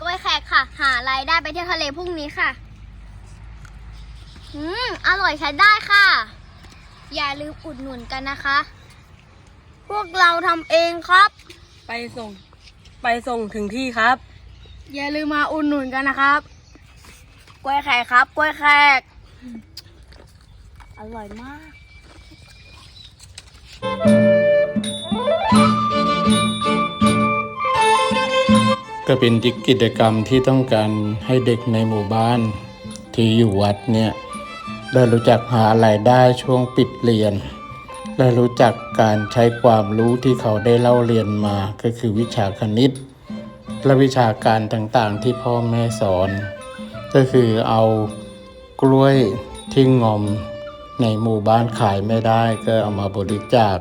กล้วยแขกค่ะ หารายได้ไปเที่ยวทะเลพรุ่งนี้ค่ะ อืม อร่อยใช้ได้ค่ะ อย่าลืมอุดหนุนกันนะคะ พวกเราทำเองครับ ไปส่ง ไปส่งถึงที่ครับ อย่าลืมมาอุดหนุนกันนะครับ กล้วยแขกครับ กล้วยแขก อร่อยมาก ก็เป็นกิจกรรมที่ต้องการให้เด็กในหมู่บ้าน ที่อยู่วัดเนี่ยได้รู้จักหารายได้ช่วงปิดเรียน และรู้จักการใช้ความรู้ที่เขาได้เล่าเรียนมาก็คือวิชาคณิต และวิชาการต่างๆที่พ่อแม่สอน ก็คือเอากล้วยที่งอมในหมู่บ้านขายไม่ได้ก็เอามาบริจาค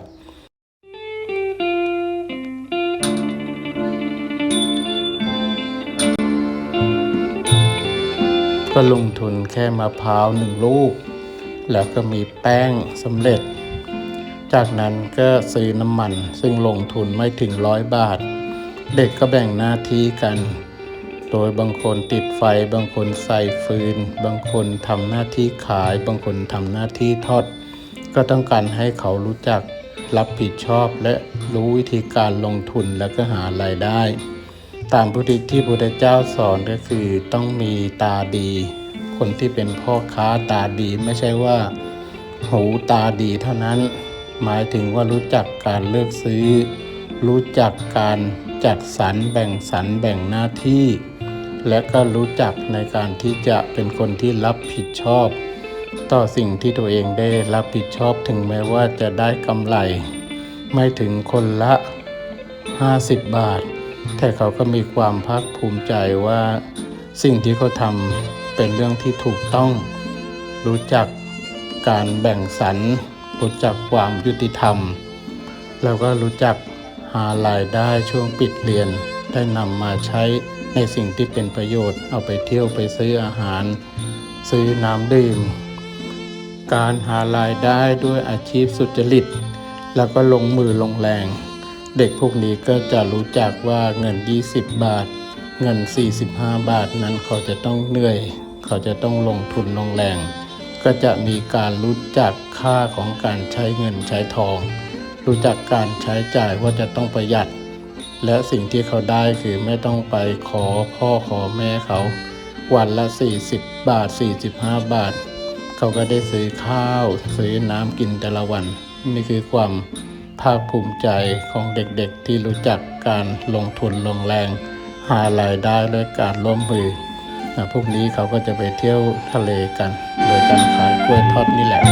ก็ลงทุนแค่มะพร้าวหนึ่งลูก แล้วก็มีแป้งสำเร็จ จากนั้นก็ซื้อน้ำมัน ซึ่งลงทุนไม่ถึงร้อยบาท เด็กก็แบ่งหน้าที่กัน โดยบางคนติดไฟ บางคนใส่ฟืน บางคนทำหน้าที่ขาย บางคนทำหน้าที่ทอด ก็ต้องการให้เขารู้จักรับผิดชอบและรู้วิธีการลงทุนแล้วก็หารายได้ ตามพุทธิที่พระพุทธเจ้าสอนก็คือต้องมีตาดี คนที่เป็นพ่อค้าตาดีไม่ใช่ว่า หูตาดีเท่านั้น หมายถึงว่ารู้จักการเลือกซื้อ รู้จักการจัดสรรแบ่งสรรแบ่งหน้าที่ และก็รู้จักในการที่จะเป็นคนที่รับผิดชอบ ต่อสิ่งที่ตัวเองได้รับผิดชอบถึงแม้ว่าจะได้กำไร ไม่ถึงคนละ 50 บาท แต่เขาก็มีความภาคภูมิใจว่าสิ่งที่เขาทำเป็นเรื่องที่ถูกต้อง รู้จักการแบ่งสรรรู้จักความยุติธรรม แล้วก็รู้จักหารายได้ช่วงปิดเรียนได้นำมาใช้ในสิ่งที่เป็นประโยชน์เอาไปเที่ยวไปซื้ออาหาร ซื้อน้ำดื่ม การหารายได้ด้วยอาชีพสุจริต แล้วก็ลงมือลงแรง เด็กพวกนี้ก็จะรู้จักว่าเงิน 20 บาท เงิน 45 บาทนั้นเขาจะต้องเหนื่อย เขาจะต้องลงทุนลงแรง ก็จะมีการรู้จักค่าของการใช้เงินใช้ทอง รู้จักการใช้จ่ายว่าจะต้องประหยัด และสิ่งที่เขาได้คือไม่ต้องไปขอพ่อขอแม่เขา วันละ 40 บาท 45 บาท เขาก็ได้ซื้อข้าว ซื้อน้ำกินแต่ละวัน นี่คือความ ภาคภูมิใจของเด็กๆที่รู้จักการลงทุนลงแรง หารายได้ด้วยการร่วมมือนะพวกนี้เขาก็จะไปเที่ยวทะเลกัน โดยการขายกล้วยทอดนี่แหละ